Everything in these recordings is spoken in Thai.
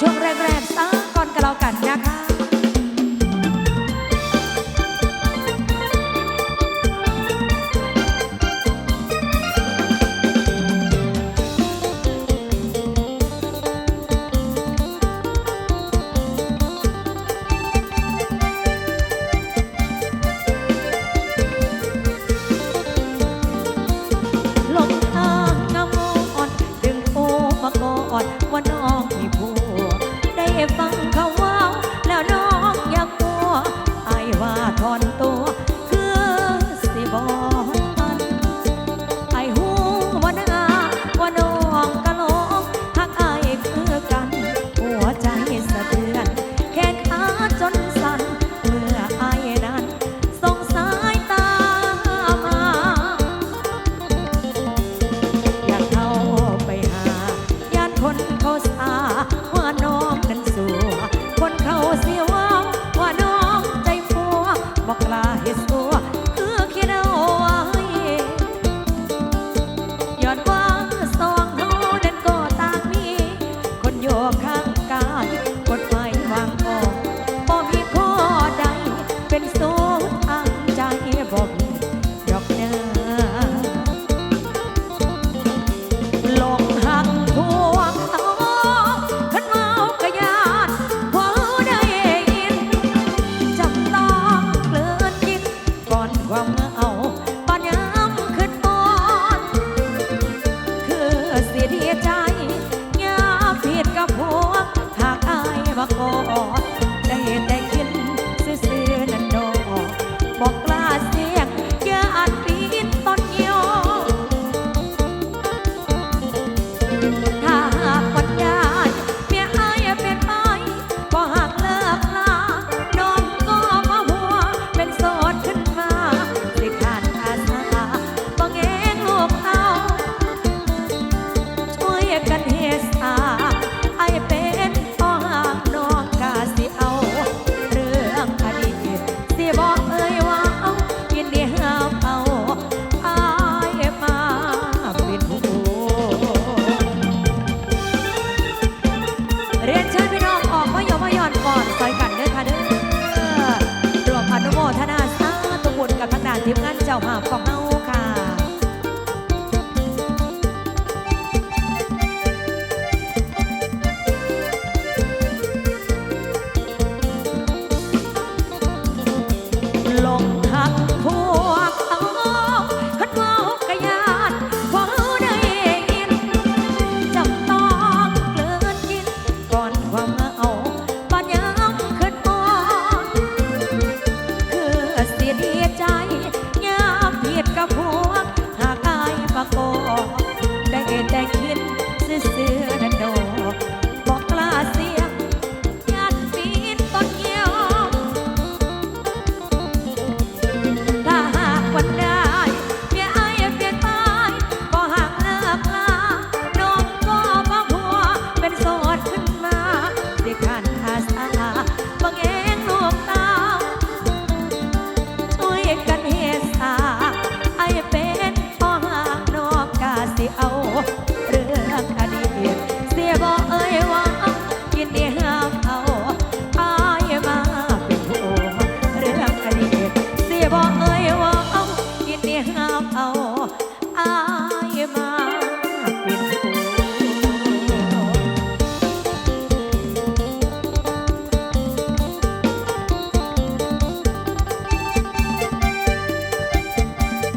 yo regreso. ภาพของเฮา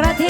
กระเท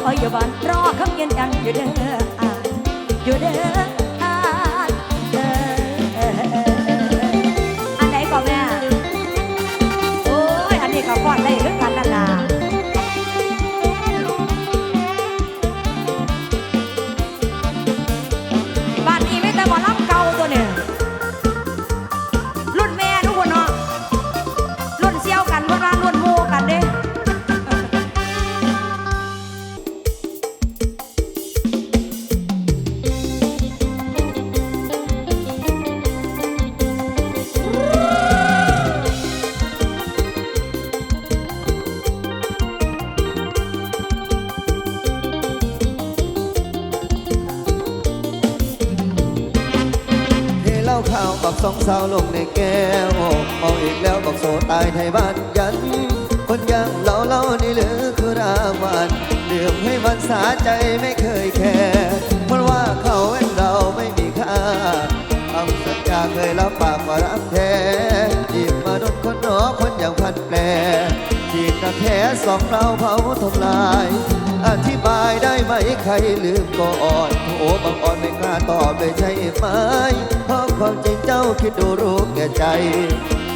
คอยอย่บ้านรอคำยืนยันอยู่เด้ออ่านอยู่เด้อ สองสาวลงในแก้วเมาอีกแล้วบักโซตายไทยบ้านยัน คนอย่างเราเล่านี่หรือคือรามันดื่มให้มันสาใจไม่เคยแคร์เพราะว่าเขาเว้นเราไม่มีค่าคำสัญญาเคยรับปากว่ารักแท้จีบมาโดนคนหนอคนอย่างพันแปรจีบกับแท้สองเราเผาทำลาย อธิบายได้ไหมใครลืมก่อนโอ้บางอ่อนไม่กล้าตอบเลยใช่ไหม ความจริงเจ้าคิดดูรู้แก่ใจ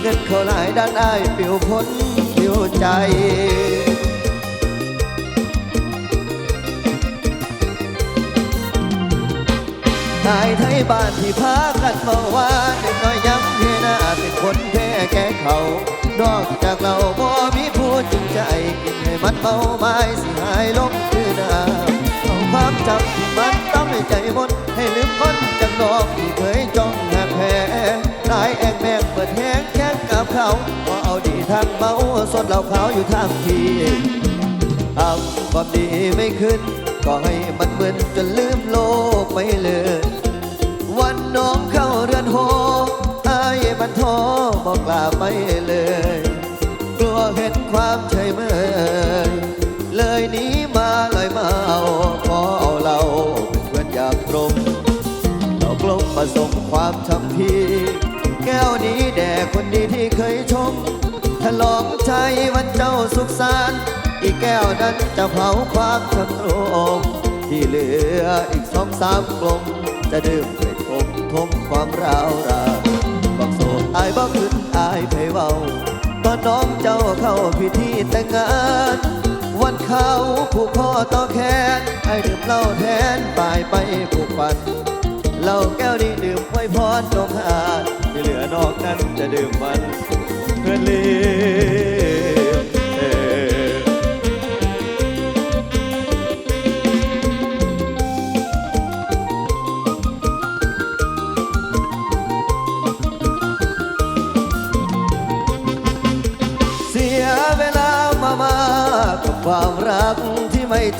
เงินเขาหลายด้านได้ายปิวพ้นปิวใจนายไทยบ้านที่พากันมาว่าเด็กน้อยย้ำเทน้าเป็นคนแพ้แก่เขา นอกจากเราบ่มีผู้จริงใจ กินให้มันเมาไม้สิหายลงคือน้ำเอาความจำที่มันต้องให้ใจหมดให้ลืมคนจากนอกที่เคยจ้อง นายแอกแมกเปิดแห้งแข่งกับเขาว่าเอาดีทางเมาสดเหล่าขาวอยู่ทางทีทำความดีไม่ขึ้น ก็ให้มันมึนจนลืมโลกไปเลย วันน้องเข้าเรือนหออายมันท้อบอกลาไปเลย กลัวเห็นความ องใจวันเจ้าสุขสันต์อีกแก้วนั้นจะเผาความชำรมที่เหลืออีกสองสามกลม จะดื่มไปทมทมความร้าวรานบอกโสดอายบอกขึ้นอายไผเว้าตอนน้องเจ้าเข้าพิธีแต่งงาน วันเขาผูกคอต่อแขนไอ้ดื่มเหล้าแทนปายไปผูกฟันเหล้าแก้วนี้ดื่มไว้พรนกหาที่เหลือนอกนั้นจะดื่มมันเพื่อนลื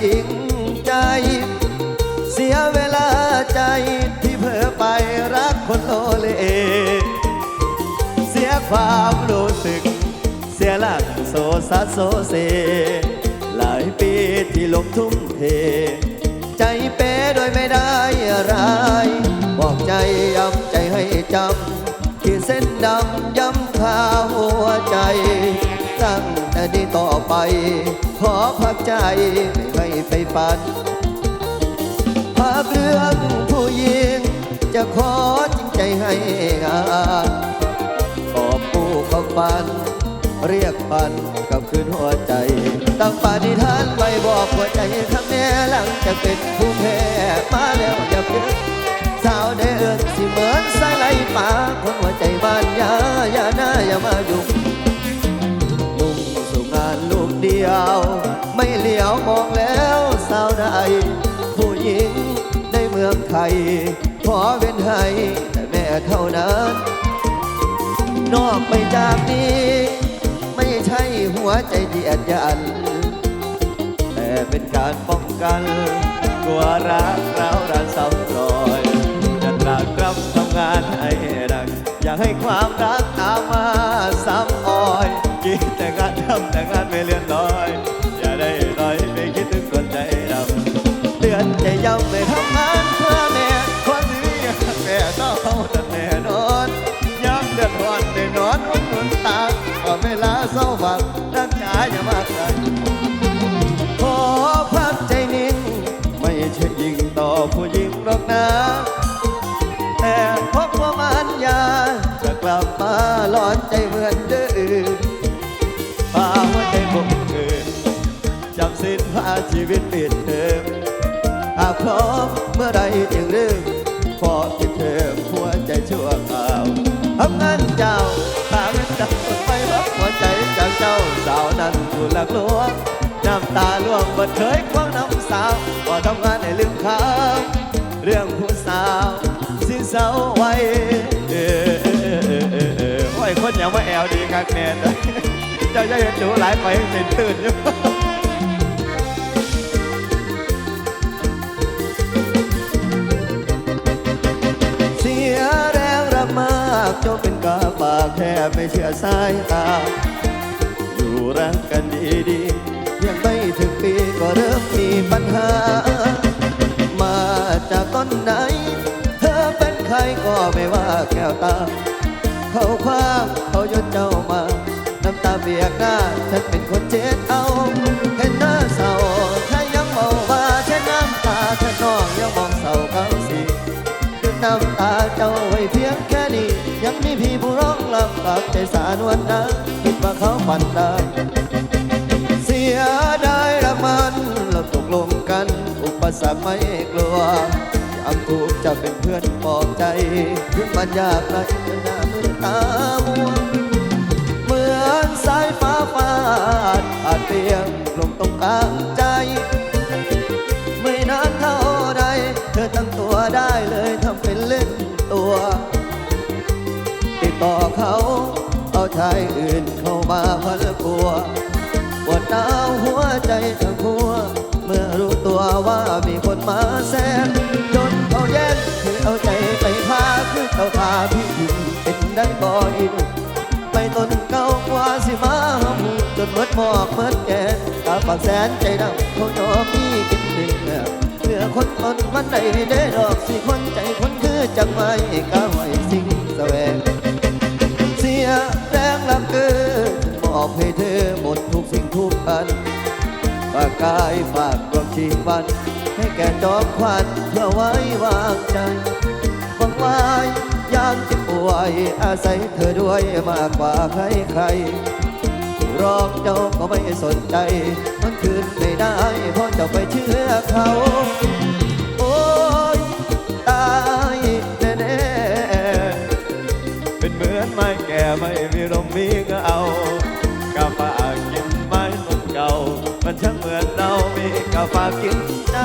จริงใจ เสียเวลาใจที่เผลอไปรักคนโลเลเสียความรู้สึก เสียหลักโซซัดโซเซ หลายปีที่ลงทุ่มเท ใจเป้โดยไม่ได้อะไรบอกใจย้ำใจให้จำขีดเส้นดำย้ำคาหัวใจตั้ง นี้ต่อไป ขอพักใจไม่ให้ไปฝันภาพเรื่องผู้หญิง จะขอจริงใจให้งานกอบผู้เขาฟัน เรียกปันกับคืนหัวใจ ตั้งปาฏิทานไว้บอกหัวใจข้าแน่หลังจากเป็นผู้แพ้มาแล้วอย่าเพิ่งสาวได้เอินสิเหมือนสายไหลป่าคนหัวใจบ้านยาอย่าหน้าอย่ามายุ่ง เดียว ไม่เหลียวมองแล้วสาวใด ผู้หญิงในเมืองไทย ขอเป็นให้แต่แม่เท่านั้น นอกไปจากนี้ ไม่ใช่หัวใจเดียดยัน แต่เป็นการป้องกันกลัวรักเราดันซ้ำรอยจะตรากตรำทำงานให้ดัง อยากให้ความรักตามมา เมื่อใดจึงเริ่มพอคิดเทอหัวใจชั่วคราวทำงานเจ้าทางจับไปรับหัวใจจากเจ้าสาวนั้นผู้หลักลวงน้ำตาล่วงบ่เคยควงน้ำสาวพอทำงานให้ลืมเขาเรื่องผู้สาวสิเศร้าไว้เออเออเออเออเออโอ้ยคนอย่างว่าแอลดีคักแน่เลยเจ้าจะเห็นหนูหลายไปเส้นตื่นอยู่ากจนเป็นกาปากแค่ไม่เชื่อสายตา อยู่รักกันดีๆยังไม่ถึงปีก็เริ่มมีปัญหา มาจากต้นไหน เธอเป็นใครก็ไม่ว่าแก้วตา เขาคว้างเขายนเจ้ามา น้ำตาเบียกหน้า ฉันเป็นคนเจ็ดเอา ใจสานวนนะคิดว่าเขาฝันได้ เสียดายละมันเราตกลงกัน อุปสรรคไม่กลัวยังถูจะเป็นเพื่อนปลอบใจ ถึงมันยากไรจนหน้ามือตามัวเหมือนสายฟ้าฟาดอาจเปรียงลงตรงกลางใจ ไม่นานเท่าใดเธอตั้งตัวได้เลยทำเป็นเล่นตัว ติดต่อเขา ชายอื่นเข้ามาพันปัวปวดดาวหัวใจทั้งหัว เมื่อรู้ตัวว่ามีคนมาแซงจนเขาแย่งคือเอาใจไปพาคือเขาพาพี่ถึงเป็นดังบ่อินไปต้นเก่ากว่าสิมาหาหมูจนเมดหมอกเมดแก่ตาปากแสนใจดำเขายอมมีกินเดือเพื่อคนตนมันได้ได้ดอกสิคนใจคนคือจังไม่ก้าวไว้สิ่งแสวง ยแรงลำเกินมอบให้เธอหมดทุกสิ่งทุกอันฝากกายฝากดวงชีวัน ให้แก่จอมควันเพื่อไว้วางใจหวังไว้ยามจ็บป่วยอาศัยเธอด้วยมากกว่าใครใครรองเจ้าก็ไม่สนใจ มันคืนไม่ได้เพราะเจ้าไปเชื่อเขา ไม่มีลมมีเงากาฝากกินไม้ต้นเก่า มันช่างเหมือนเรามีกาฝากกินใจ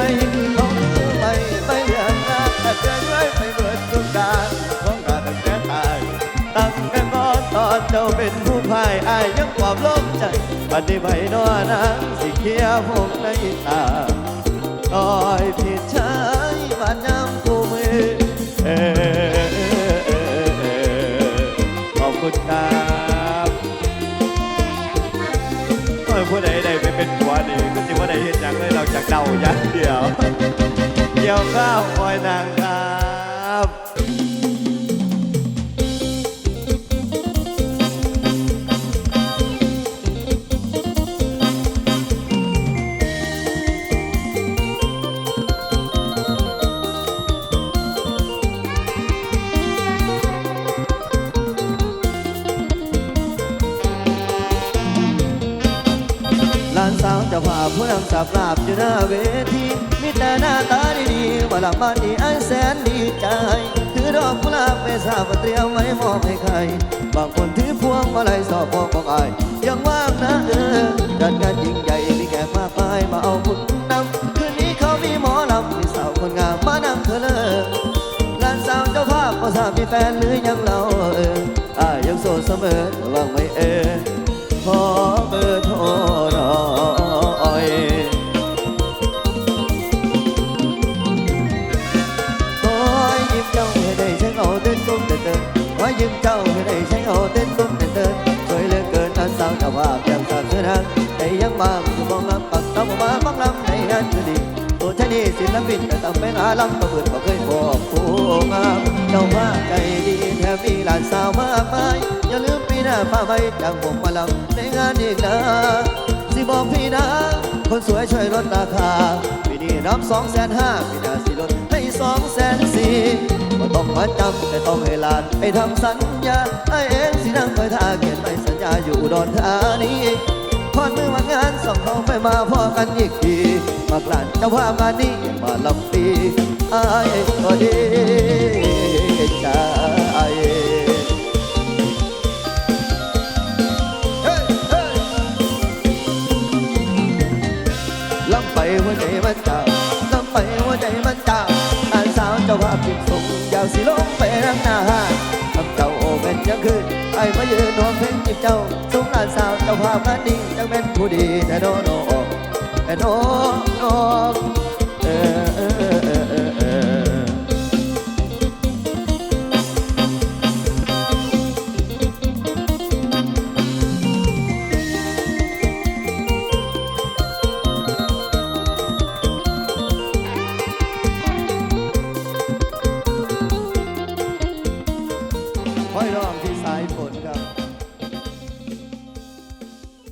เขาคือไม่ไม่เลือนนะแต่เจอไว้ไม่เหมือนทุกการของการตั้งแต่ตายตั้งแต่ก่อนตอนเจ้าเป็นผู้พ่ายอายยังความลภใจปฏิบัตินอนะสิเขียผมในตาคอยผิดใช้บ้านน้ำคู่มือเอ คุณครับเมื่อผู้ใดได้ไปเป็นผัวนี่ก็สิว่าได้เห็นอย่างเลยเราจากเดาอย่างเดียว เกี่ยวข้าวคอยนางครับานสาพผู้นำสับลาบอยู่หน้าเวทีมีแต่หน้าตาดีๆมาลับบ้านดีไอ้แสนดีใจถือดอกกุหลาบไปทราบว่าเตรียมไว้มอบให้ใคร บางคนถือพวงมาลัยสอบพวงของอายยังว่างนะเออจัดงานยิ่งใหญ่มีแขกมากมายมาเอาบุญนำคืนนี้เขามีหมอลำมีสาวคนงามมานำเธอเลยลานสาวเจ้าภาพก็ทราบมีแฟนหรือยังเราเอออายังโสดเสมอระวังไว้เออขอเบอ ยิ้มเจ้าให้ได้ใช้เอาเต้นตุ้มเต้นเต้นช่วยเหลือเกินอันสาวเจ้าว่าเพียงสามเท่านั้นแต่ยังบางอมองลำปักต้องมาฟังลำในงานคือดีตัวฉันนี่ศิลปินแต่ต้องเป็นอาลำประเบิดบ่เคยบอกผู้งามเจ้าว่าใจดีแถมมีหลานสาวมากมายอย่าลืมปีหน้าฟ้าใบจังผมมาลำในงานอีกนะสิบอกพี่นะ คนสวยช่วยลดราคาปีนี้รับสองแสนห้าปีหน้าสิลดให้สองแสนสี่ ต้องมาจำแต่ต้องให้หลานไปทำสัญญาไอ้เองสินั่งคอยท่าเขียนไปสัญญาอยู่ดอนธานีพอดมือมางานสองเขาไปมาพอกันอีกทีมากลานเจ้าภาพงานนี้มาลำปีไอ้ก็ดีใจเฮ้ยเฮ้ยลำไปหัวใจมันเจ้าลำไปหัวใจมันเจ้าอ่านสาวเจ้าภาพจิตส่ สิลงไปรังหน้าห้างทำเจ้าโอเป็นยังคืนไอ้มายืนหัวเพลงจิบเจ้าส่งอ่านสาวเจ้าภาพงานนี้จังเป็นผู้ดีแต่โนโนแต่โนโนเออเออเออเอ